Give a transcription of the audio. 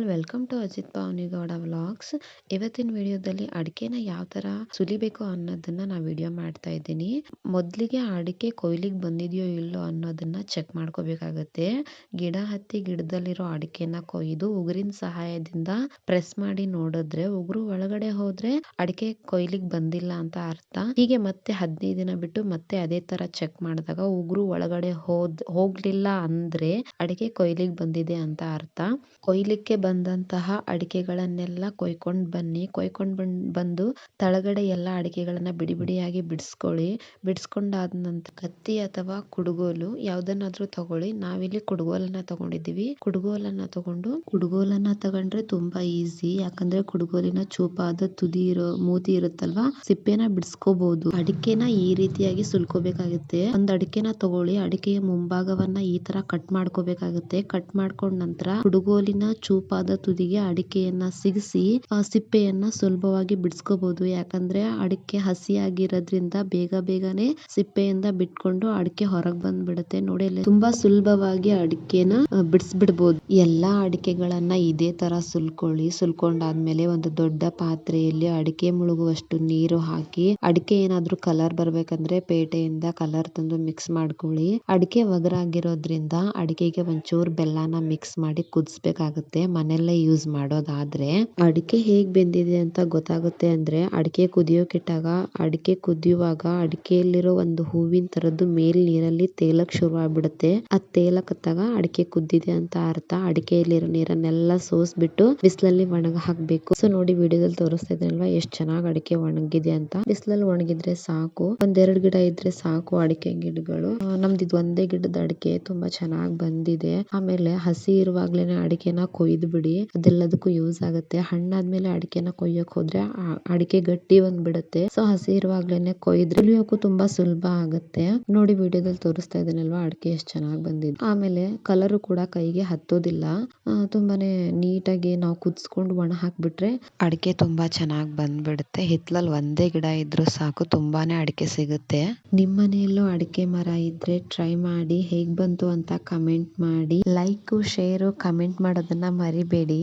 All welcome to Ajit Pavani Gowda vlogs ಇವತ್ತಿನ ವಿಡಿಯೋದಲ್ಲಿ ಅಡಿಕೆನ ಯಾವ ತರ ಸುಲಿಬೇಕು ಅನ್ನೋದನ್ನ ನಾ ವಿಡಿಯೋ ಮಾಡ್ತಾ ಇದ್ದೀನಿ. ಮೊದಲಿಗೆ ಅಡಿಕೆ ಕೊಯ್ಲಿಗೆ ಬಂದಿದೆಯೋ ಇಲ್ಲೋ ಅನ್ನೋದನ್ನ ಚೆಕ್ ಮಾಡ್ಕೋಬೇಕಾಗತ್ತೆ. ಗಿಡ ಹತ್ತಿ ಗಿಡದಲ್ಲಿರೋ ಅಡಿಕೆನ ಕೊಯ್ದು ಉಗುರಿನ ಸಹಾಯದಿಂದ ಪ್ರೆಸ್ ಮಾಡಿ ನೋಡಿದ್ರೆ ಉಗುರು ಒಳಗಡೆ ಹೋದ್ರೆ ಅಡಿಕೆ ಕೊಯ್ಲಿಗೆ ಬಂದಿಲ್ಲ ಅಂತ ಅರ್ಥ. ಹೀಗೆ ಮತ್ತೆ ಹದಿನೈದು ದಿನ ಬಿಟ್ಟು ಮತ್ತೆ ಅದೇ ತರ ಚೆಕ್ ಮಾಡಿದಾಗ ಉಗುರು ಒಳಗಡೆ ಹೋದ್ ಹೋಗ್ಲಿಲ್ಲ ಅಂದ್ರೆ ಅಡಿಕೆ ಕೊಯ್ಲಿಗೆ ಬಂದಿದೆ ಅಂತ ಅರ್ಥ. ಕೊಯ್ಲಿಕ್ಕೆ ಬಂದಂತಹ ಅಡಿಕೆಗಳನ್ನೆಲ್ಲ ಕೊಯ್ಕೊಂಡ್ ಬನ್ನಿ. ಕೊಯ್ಕೊಂಡ್ ಬನ್ ಬಂದು ತಳಗಡೆ ಎಲ್ಲ ಅಡಿಕೆಗಳನ್ನ ಬಿಡಿ ಬಿಡಿಯಾಗಿ ಬಿಡಿಸ್ಕೊಳ್ಳಿ. ಬಿಡಿಸ್ಕೊಂಡಾದ ನಂತರ ಕತ್ತಿ ಅಥವಾ ಕುಡುಗೋಲು ಯಾವ್ದನ್ನಾದ್ರೂ ತಗೊಳ್ಳಿ. ನಾವಿಲ್ಲಿ ಕುಡುಗೋಲನ್ನ ತಗೊಂಡಿದೀವಿ ಕುಡುಗೋಲನ್ನ ತಗೊಂಡು ಕುಡುಗೋಲನ್ನ ತಗೊಂಡ್ರೆ ತುಂಬಾ ಈಸಿ. ಯಾಕಂದ್ರೆ ಕುಡುಗೋಲಿನ ಚೂಪಾದ ತುದಿ ಇರೋ, ಮೂತಿ ಇರುತ್ತಲ್ವಾ? ಸಿಪ್ಪೆನ ಬಿಡಿಸ್ಕೋಬಹುದು ಅಡಿಕೆನ ಈ ರೀತಿಯಾಗಿ ಸುಲ್ಕೋಬೇಕಾಗುತ್ತೆ. ಒಂದ್ ಅಡಿಕೆನ ತಗೊಳ್ಳಿ. ಅಡಿಕೆಯ ಮುಂಭಾಗವನ್ನ ಈ ತರ ಕಟ್ ಮಾಡ್ಕೋಬೇಕಾಗುತ್ತೆ. ಕಟ್ ಮಾಡ್ಕೊಂಡ್ ನಂತರ ಕುಡುಗೋಲಿನ ಚೂಪಾದ ತುದಿಗೆ ಅಡಿಕೆಯನ್ನ ಸಿಗಿಸಿ, ಆ ಸಿಪ್ಪೆಯನ್ನ ಸುಲಭವಾಗಿ ಬಿಡಿಸ್ಕೋಬಹುದು ಯಾಕಂದ್ರೆ ಅಡಿಕೆ ಹಸಿಯಾಗಿರೋದ್ರಿಂದ ಬೇಗ ಬೇಗನೆ ಸಿಪ್ಪೆಯಿಂದ ಬಿಟ್ಕೊಂಡು ಅಡಿಕೆ ಹೊರಗ್ ಬಂದ್ಬಿಡುತ್ತೆ. ನೋಡಿ ಅಲ್ಲಿ ತುಂಬಾ ಸುಲಭವಾಗಿ ಅಡಿಕೆನ ಬಿಡಿಸ್ಬಿಡ್ಬೋದು. ಎಲ್ಲಾ ಅಡಿಕೆಗಳನ್ನ ಇದೇ ತರ ಸುಲ್ಕೊಳ್ಳಿ. ಸುಲ್ಕೊಂಡಾದ್ಮೇಲೆ ಒಂದು ದೊಡ್ಡ ಪಾತ್ರೆಯಲ್ಲಿ ಅಡಿಕೆ ಮುಳುಗುವಷ್ಟು ನೀರು ಹಾಕಿ, ಅಡಿಕೆ ಏನಾದ್ರೂ ಕಲರ್ ಬರ್ಬೇಕಂದ್ರೆ ಪೇಟೆಯಿಂದ ಕಲರ್ ತಂದು ಮಿಕ್ಸ್ ಮಾಡ್ಕೊಳ್ಳಿ. ಅಡಿಕೆ ಒಗರಾಗಿರೋದ್ರಿಂದ ಅಡಿಕೆಗೆ ಒಂಚೂರು ಬೆಲ್ಲನ ಮಿಕ್ಸ್ ಮಾಡಿ ಕುದಿಸ್ಬೇಕಾಗುತ್ತೆ. ಮನೆಯಲ್ಲೇ ಯೂಸ್ ಮಾಡೋದಾದ್ರೆ ಅಡಿಕೆ ಹೇಗ್ ಬೆಂದಿದೆ ಅಂತ ಗೊತ್ತಾಗುತ್ತೆ ಅಂದ್ರೆ ಅಡಿಕೆ ಕುದಿಯೋಕಿಟ್ಟಾಗ, ಅಡಿಕೆ ಕುದಿಯುವಾಗ ಅಡಿಕೆಯಲ್ಲಿರೋ ಒಂದು ಹೂವಿನ ತರದ್ದು ಮೇಲ್ ನೀರಲ್ಲಿ ತೇಲಕ್ ಶುರು ಆಗ್ಬಿಡುತ್ತೆ. ಅದ್ ತೇಲಕತ್ತಾಗ ಅಡಿಕೆ ಕುದ್ದಿದೆ ಅಂತ ಅರ್ಥ. ಅಡಿಕೆಯಲ್ಲಿರೋ ನೀರನ್ನೆಲ್ಲ ಸೋಸ್ಬಿಟ್ಟು ಬಿಸಿಲಲ್ಲಿ ಒಣಗ ಹಾಕ್ಬೇಕು ಸೊ ನೋಡಿ ವಿಡಿಯೋದಲ್ಲಿ ತೋರಿಸ್ತಾ ಇದ್ರಲ್ವಾ ಎಷ್ಟ್ ಚೆನ್ನಾಗ್ ಅಡಿಕೆ ಒಣಗಿದೆ ಅಂತ. ಬಿಸಿಲಲ್ಲಿ ಒಣಗಿದ್ರೆ ಸಾಕು. ಒಂದೆರಡು ಗಿಡ ಇದ್ರೆ ಸಾಕು ಅಡಿಕೆ ಗಿಡಗಳು. ನಮ್ದು ಇದು ಒಂದೇ ಗಿಡದ ಅಡಿಕೆ ತುಂಬಾ ಚೆನ್ನಾಗ್ ಬಂದಿದೆ. ಆಮೇಲೆ ಹಸಿ ಇರುವಾಗ್ಲೇನೆ ಅಡಿಕೆನ ಕೊಯ್ದು ಬಿಡಿ, ಅದೆಲ್ಲದಕ್ಕೂ ಯೂಸ್ ಆಗುತ್ತೆ. ಹಣ್ಣಾದ್ಮೇಲೆ ಅಡಿಕೆನ ಕೊಯ್ಯಕ್ ಹೋದ್ರೆ ಅಡಿಕೆ ಗಟ್ಟಿ ಬಂದ್ಬಿಡುತ್ತೆ. ಸೊ ಹಸಿ ಇರುವಾಗ್ಲೇನೆ ಕೊಯ್ದ್ರೆ ಇಳಿಯೋಕು ತುಂಬಾ ಸುಲಭ ಆಗುತ್ತೆ. ನೋಡಿ ವಿಡಿಯೋದಲ್ಲಿ ತೋರಿಸ್ತಾ ಇದೀನಲ್ವಾ ಅಡಿಕೆ ಎಷ್ಟ್ ಚೆನ್ನಾಗ್ ಬಂದಿದೆ. ಆಮೇಲೆ ಕಲರ್ ಕೂಡ ಕೈಗೆ ಹತ್ತೋದಿಲ್ಲ. ತುಂಬಾನೇ ನೀಟಾಗಿ ನಾವು ಕುದಿಸ್ಕೊಂಡು ಒಣ ಹಾಕ್ಬಿಟ್ರೆ ಅಡಿಕೆ ತುಂಬಾ ಚೆನ್ನಾಗ್ ಬಂದ್ಬಿಡುತ್ತೆ. ಹಿತ್ಲಲ್ಲಿ ಒಂದೇ ಗಿಡ ಇದ್ರು ಸಾಕು, ತುಂಬಾನೇ ಅಡಿಕೆ ಸಿಗುತ್ತೆ. ನಿಮ್ ಮನೆಯಲ್ಲೂ ಅಡಿಕೆ ಮರ ಇದ್ರೆ ಟ್ರೈ ಮಾಡಿ, ಹೇಗ್ ಬಂತು ಅಂತ ಕಮೆಂಟ್ ಮಾಡಿ. ಲೈಕ್ ಶೇರು ಕಮೆಂಟ್ ಮಾಡೋದನ್ನ ಮರಿಬೇಡಿ